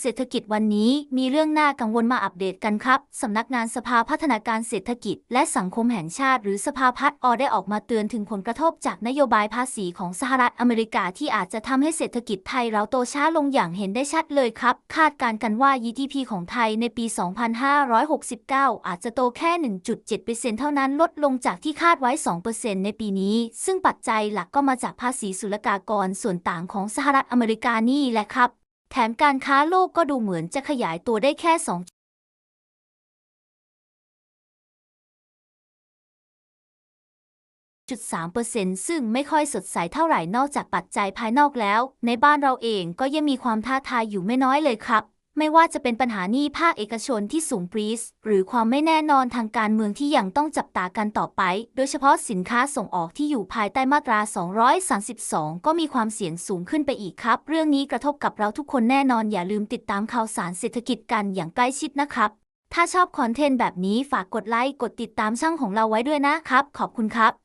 เศรษฐกิจวันนี้มีเรื่องน่ากังวลมาอัปเดตกันครับ สำนักงานสภาพัฒนาการเศรษฐกิจ และสังคมแห่งชาติ หรือสภาพัฒน์อได้ออกมาเตือนถึงผลกระทบจากนโยบายภาษีของสหรัฐอเมริกาที่อาจจะทำให้เศรษฐกิจไทยเราโตช้าลงอย่างเห็นได้ชัดเลยครับ คาดการกันว่า GDP ของไทยในปี 2569 อาจจะโตแค่ 1.7%เท่านั้นลดลงจากที่คาดไว้ 2%ในปีนี้ ซึ่งปัจจัยหลักก็มาจากภาษีศุลกากรส่วนต่างของสหรัฐอเมริกานี่แหละครับ แถมการค้าโลกก็ดูเหมือนจะขยายตัวได้แค่2 3%ซึ่งไม่ค่อยสดใสเท่าไหร่นอกจากปัจจัยภายนอกแล้ว ในบ้านเราเองก็ยังมีความท้าทายอยู่ไม่น้อยเลยครับ ไม่ว่าจะเป็นปัญหาหนี้ภาคเอกชนที่สูงปรีสหรือความไม่แน่นอนทางการเมืองที่ยังต้องจับตากันต่อไป โดยเฉพาะสินค้าส่งออกที่อยู่ภายใต้มาตรา 232 ก็มีความเสี่ยงสูงขึ้นไปอีกครับ เรื่องนี้กระทบกับเราทุกคนแน่นอนอย่าลืมติดตามข่าวสารเศรษฐกิจกันอย่างใกล้ชิดนะครับ ถ้าชอบคอนเทนต์แบบนี้ฝากกดไลค์กดติดตามช่องของเราไว้ด้วยนะครับ ขอบคุณครับ